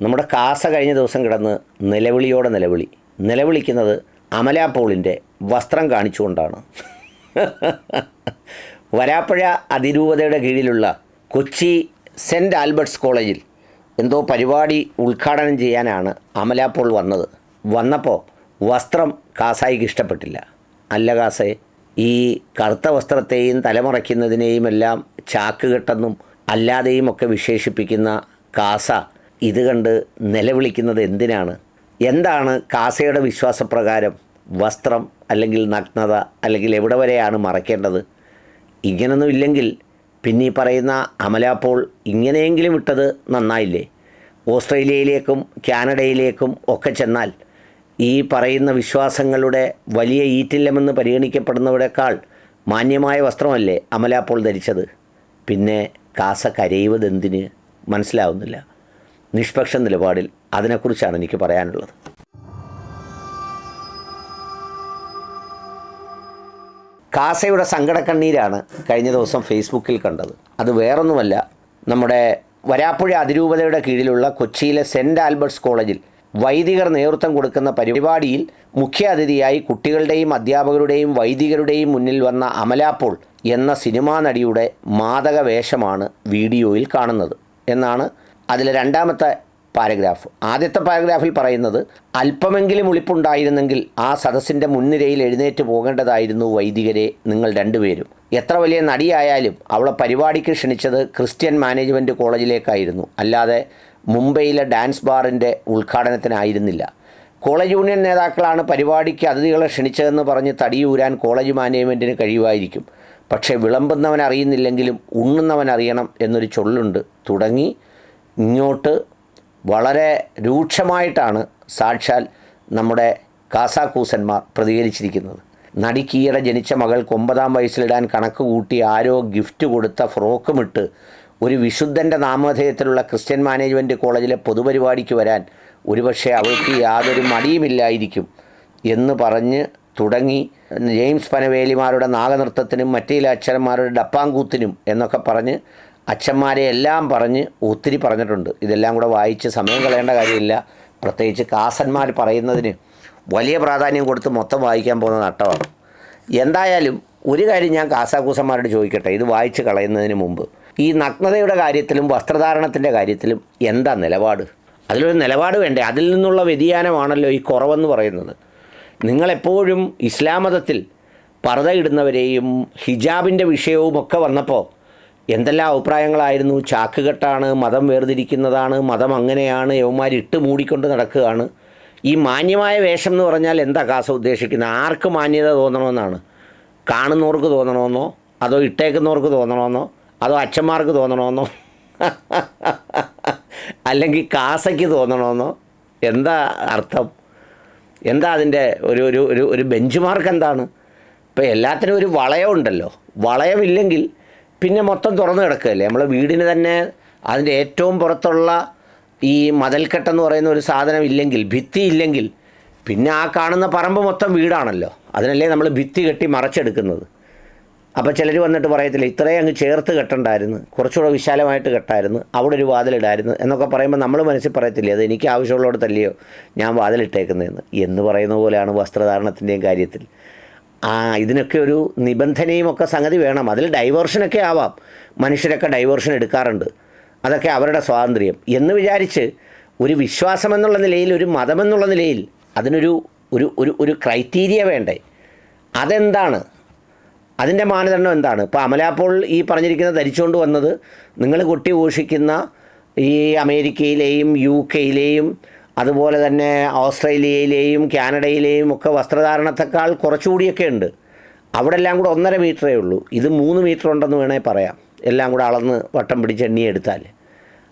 നമ്മുടെ കാസ കഴിഞ്ഞ ദിവസം കിടന്ന് നിലവിളിയോടെ നിലവിളി. നിലവിളിക്കുന്നത് അമല പോളിന്റെ വസ്ത്രം കാണിച്ചുകൊണ്ടാണ്. വരാപ്പുഴ അതിരൂപതയുടെ കീഴിലുള്ള കൊച്ചി സെന്റ് ആൽബർട്ട്സ് കോളേജിൽ എന്തോ പരിപാടി ഉദ്ഘാടനം ചെയ്യാനാണ് അമല പോൾ വന്നത്. വന്നപ്പോൾ വസ്ത്രം കാസായിക്ക് ഇഷ്ടപ്പെട്ടില്ല. അല്ല കാസേ ഈ കറുത്ത വസ്ത്രത്തെയും തലമറയ്ക്കുന്നതിനെയും എല്ലാം ചാക്കുകെട്ടെന്നും അല്ലാതെയും ഒക്കെ വിശേഷിപ്പിക്കുന്ന കാസ ഇത് കണ്ട് നിലവിളിക്കുന്നത് എന്തിനാണ്? എന്താണ് കാസയുടെ വിശ്വാസപ്രകാരം വസ്ത്രം അല്ലെങ്കിൽ നഗ്നത അല്ലെങ്കിൽ എവിടെ വരെയാണ് മറയ്ക്കേണ്ടത്? ഇങ്ങനൊന്നും ഇല്ലെങ്കിൽ പിന്നെ ഈ പറയുന്ന അമലാപ്പോൾ ഇങ്ങനെയെങ്കിലും ഇട്ടത് നന്നായില്ലേ? ഓസ്ട്രേലിയയിലേക്കും കാനഡയിലേക്കും ഒക്കെ ചെന്നാൽ ഈ പറയുന്ന വിശ്വാസങ്ങളുടെ വലിയ ഈറ്റില്ലമെന്ന് പരിഗണിക്കപ്പെടുന്നവരെക്കാൾ മാന്യമായ വസ്ത്രമല്ലേ അമലാപ്പോൾ ധരിച്ചത്? പിന്നെ കാസ കരയുവതെന്തിന്? മനസ്സിലാവുന്നില്ല. നിഷ്പക്ഷ നിലപാടിൽ അതിനെക്കുറിച്ചാണ് എനിക്ക് പറയാനുള്ളത്. കാസയുടെ സങ്കടക്കണ്ണീരാണ് കഴിഞ്ഞ ദിവസം ഫേസ്ബുക്കിൽ കണ്ടത്. അത് വേറൊന്നുമല്ല നമ്മുടെ വരാപ്പുഴ അതിരൂപതയുടെ കീഴിലുള്ള കൊച്ചിയിലെ സെന്റ് ആൽബർട്ട്സ് കോളേജിൽ വൈദികർ നേതൃത്വം കൊടുക്കുന്ന പരിപാടിയിൽ മുഖ്യ അതിഥിയായി കുട്ടികളുടെയും അധ്യാപകരുടെയും വൈദികരുടെയും മുന്നിൽ വന്ന അമലാപ്പോൾ എന്ന സിനിമാ നടിയുടെ മാതക വേഷമാണ് വീഡിയോയിൽ കാണുന്നത് എന്നാണ് അതിലെ രണ്ടാമത്തെ പാരഗ്രാഫ്. ആദ്യത്തെ പാരഗ്രാഫിൽ പറയുന്നത് അല്പമെങ്കിലും ഉളിപ്പുണ്ടായിരുന്നെങ്കിൽ ആ സദസ്സിന്റെ മുൻനിരയിൽ എഴുന്നേറ്റ് പോകേണ്ടതായിരുന്നു വൈദികരെ നിങ്ങൾ രണ്ടുപേരും. എത്ര വലിയ നടിയായാലും അവളെ പരിപാടിക്ക് ക്ഷണിച്ചത് ക്രിസ്ത്യൻ മാനേജ്മെന്റ് കോളേജിലേക്കായിരുന്നു. അല്ലാതെ മുംബൈയിലെ ഡാൻസ് ബാറിന്റെ ഉദ്ഘാടനത്തിനായിരുന്നില്ല. കോളേജ് യൂണിയൻ നേതാക്കളാണ് പരിപാടിക്ക് അതിഥികളെ ക്ഷണിച്ചതെന്ന് പറഞ്ഞ് തടിയൂരാൻ കോളേജ് മാനേജ്മെന്റിന് കഴിയുമായിരിക്കും. പക്ഷേ വിളമ്പുന്നവൻ അറിയുന്നില്ലെങ്കിലും ഉണ്ണുന്നവൻ അറിയണം എന്നൊരു ചൊല്ലുണ്ട്. തുടങ്ങി ഇങ്ങോട്ട് വളരെ രൂക്ഷമായിട്ടാണ് സാക്ഷാൽ നമ്മുടെ കാസാക്കൂസന്മാർ പ്രതികരിച്ചിരിക്കുന്നത്. നടിക്കീയുടെ ജനിച്ച മകൾക്ക് ഒമ്പതാം വയസ്സിലിടാൻ കണക്ക് കൂട്ടി ആരോ ഗിഫ്റ്റ് കൊടുത്ത ഫ്രോക്കുമിട്ട് ഒരു വിശുദ്ധന്റെ നാമധേയത്തിലുള്ള ക്രിസ്ത്യൻ മാനേജ്മെന്റ് കോളേജിലെ പൊതുപരിപാടിക്ക് വരാൻ ഒരുപക്ഷെ അവൾക്ക് യാതൊരു മടിയുമില്ലായിരിക്കും എന്ന് പറഞ്ഞ് തുടങ്ങി. ജെയിംസ് പനവേലിമാരുടെ നാഗനൃത്തത്തിനും മറ്റേ അച്ഛന്മാരുടെ ഡപ്പാങ്കൂത്തിനും എന്നൊക്കെ പറഞ്ഞ് അച്ഛന്മാരെ എല്ലാം പറഞ്ഞ് ഒത്തിരി പറഞ്ഞിട്ടുണ്ട്. ഇതെല്ലാം കൂടെ വായിച്ച് സമയം കളയേണ്ട കാര്യമില്ല. പ്രത്യേകിച്ച് കാസന്മാർ പറയുന്നതിന് വലിയ പ്രാധാന്യം കൊടുത്ത് മൊത്തം വായിക്കാൻ പോകുന്ന നട്ടമാണ് എന്തായാലും ഒരു കാര്യം ഞാൻ കാസാക്കൂസന്മാരോട് ചോദിക്കട്ടെ. ഇത് വായിച്ച് കളയുന്നതിന് മുമ്പ്. ഈ നഗ്നതയുടെ കാര്യത്തിലും വസ്ത്രധാരണത്തിന്റെ കാര്യത്തിലും എന്താ നിലപാട്? അതിലൊരു നിലപാട് വേണ്ടേ? അതിൽ നിന്നുള്ള വ്യതിയാനമാണല്ലോ ഈ കുറവെന്ന് പറയുന്നത്. നിങ്ങളെപ്പോഴും ഇസ്ലാം മതത്തിൽ പറതയിടുന്നവരെയും ഹിജാബിന്റെ വിഷയവും ഒക്കെ വന്നപ്പോൾ എന്തെല്ലാം അഭിപ്രായങ്ങളായിരുന്നു? ചാക്കുകെട്ടാണ് മതം വേർതിരിക്കുന്നതാണ് മതം അങ്ങനെയാണ് യവന്മാർ ഇട്ട് മൂടിക്കൊണ്ട് നടക്കുകയാണ്. ഈ മാന്യമായ വേഷം എന്ന് പറഞ്ഞാൽ എന്താ കാസ ഉദ്ദേശിക്കുന്നത്? ആർക്ക് മാന്യത തോന്നണമെന്നാണ്? കാണുന്നവർക്ക് തോന്നണമെന്നോ? അതോ ഇട്ടേക്കുന്നവർക്ക് തോന്നണമെന്നോ? അതോ അച്ഛന്മാർക്ക് തോന്നണമെന്നോ? അല്ലെങ്കിൽ കാസയ്ക്ക് തോന്നണമെന്നോ? എന്താ അർത്ഥം? എന്താ അതിന്റെ ഒരു ഒരു ഒരു ബെഞ്ച് മാർക്ക് എന്താണ്? ഇപ്പോൾ എല്ലാത്തിനും ഒരു വളയമുണ്ടല്ലോ വളയമില്ലെങ്കിൽ പിന്നെ മൊത്തം തുറന്നു കിടക്കുകയല്ലേ? നമ്മളെ വീടിന് തന്നെ അതിന്റെ ഏറ്റവും പുറത്തുള്ള ഈ മതൽക്കെട്ടെന്ന് പറയുന്ന ഒരു സാധനം ഇല്ലെങ്കിൽ ഭിത്തി ഇല്ലെങ്കിൽ പിന്നെ ആ കാണുന്ന പറമ്പ് മൊത്തം വീടാണല്ലോ. അതിനല്ലേ നമ്മൾ ഭിത്തി കെട്ടി മറച്ചെടുക്കുന്നത്. അപ്പോൾ ചിലർ വന്നിട്ട് പറയത്തില്ല ഇത്രയും അങ്ങ് ചേർത്ത് കെട്ടണ്ടായിരുന്നു കുറച്ചുകൂടെ വിശാലമായിട്ട് കെട്ടായിരുന്നു അവിടെ ഒരു വാതിലിടായിരുന്നു എന്നൊക്കെ പറയുമ്പോൾ നമ്മൾ മനസ്സിൽ പറയത്തില്ലേ അത് എനിക്ക് ആവശ്യമുള്ളിടത്തല്ലയോ ഞാൻ വാതിലിട്ടേക്കുന്നതെന്ന്? എന്ന് പറയുന്ന പോലെയാണ് വസ്ത്രധാരണത്തിന്റെയും കാര്യത്തിൽ. ആ ഇതിനൊക്കെ ഒരു നിബന്ധനയും ഒക്കെ സംഗതി വേണം. അതിൽ ഡൈവേർഷനൊക്കെ ആവാം. മനുഷ്യരൊക്കെ ഡൈവേർഷൻ എടുക്കാറുണ്ട്. അതൊക്കെ അവരുടെ സ്വാതന്ത്ര്യം. എന്ന് വിചാരിച്ച് ഒരു വിശ്വാസം എന്നുള്ള നിലയിൽ ഒരു മതമെന്നുള്ള നിലയിൽ അതിനൊരു ഒരു ഒരു ഒരു ക്രൈറ്റീരിയ വേണ്ടേ? അതെന്താണ്? അതിന്റെ മാനദണ്ഡം എന്താണ്? ഇപ്പോൾ അമലാപ്പോൾ ഈ പറഞ്ഞിരിക്കുന്ന ധരിച്ചുകൊണ്ട് വന്നത് നിങ്ങൾ കൊട്ടി ഘോഷിക്കുന്ന ഈ അമേരിക്കയിലെയും യു കെയിലെയും അതുപോലെ തന്നെ ഓസ്ട്രേലിയയിലെയും കാനഡയിലെയും ഒക്കെ വസ്ത്രധാരണത്തെക്കാൾ കുറച്ചുകൂടിയൊക്കെ ഉണ്ട്. അവിടെ എല്ലാം കൂടെ ഒന്നര മീറ്ററേ ഉള്ളൂ. ഇത് മൂന്ന് മീറ്റർ ഉണ്ടെന്ന് വേണേൽ പറയാം. എല്ലാം കൂടെ അളന്ന് വട്ടം പിടിച്ച് എണ്ണിയെടുത്താൽ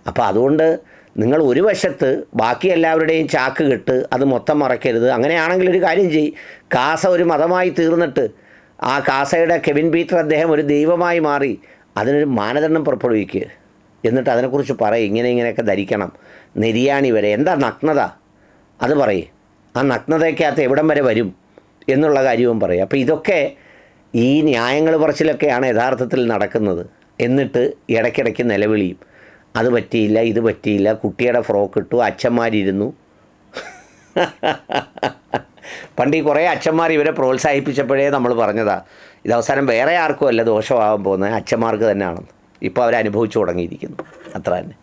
അപ്പോൾ അതുകൊണ്ട് നിങ്ങൾ ഒരു വശത്ത് ബാക്കി എല്ലാവരുടെയും ചാക്ക് കെട്ട് അത് മൊത്തം മറക്കരുത് അങ്ങനെയാണെങ്കിൽ ഒരു കാര്യം ചെയ് കാസ ഒരു മതമായി തീർന്നിട്ട് ആ കാസയുടെ കെവിൻ പീറ്റർ അദ്ദേഹം ഒരു ദൈവമായി മാറി അതിനൊരു മാനദണ്ഡം പുറപ്പെടുവിക്കുക എന്നിട്ട് അതിനെക്കുറിച്ച് പറയും ഇങ്ങനെ ഇങ്ങനെയൊക്കെ ധരിക്കണം. നിര്യാണി വരെ. എന്താ നഗ്നത? അത് പറയും. ആ നഗ്നതയ്ക്കകത്ത് എവിടം വരെ വരും എന്നുള്ള കാര്യവും പറയും. അപ്പോൾ ഇതൊക്കെ ഈ ന്യായങ്ങൾ പറച്ചിലൊക്കെയാണ് യഥാർത്ഥത്തിൽ നടക്കുന്നത്. എന്നിട്ട് ഇടയ്ക്കിടയ്ക്ക് നിലവിളിയും. അത് പറ്റിയില്ല ഇത് പറ്റിയില്ല. കുട്ടിയുടെ ഫ്രോക്ക് ഇട്ടു അച്ഛന്മാരിരുന്നു. പണ്ട് ഈ കുറേ അച്ഛന്മാർ ഇവരെ പ്രോത്സാഹിപ്പിച്ചപ്പോഴേ നമ്മൾ പറഞ്ഞതാണ് ഇത് അവസാനം വേറെ ആർക്കും അല്ല ദോഷമാകാൻ പോകുന്നത് അച്ഛന്മാർക്ക് തന്നെയാണെന്ന്. ഇപ്പോൾ അവരനുഭവിച്ചു തുടങ്ങിയിരിക്കുന്നു. അത്ര തന്നെ.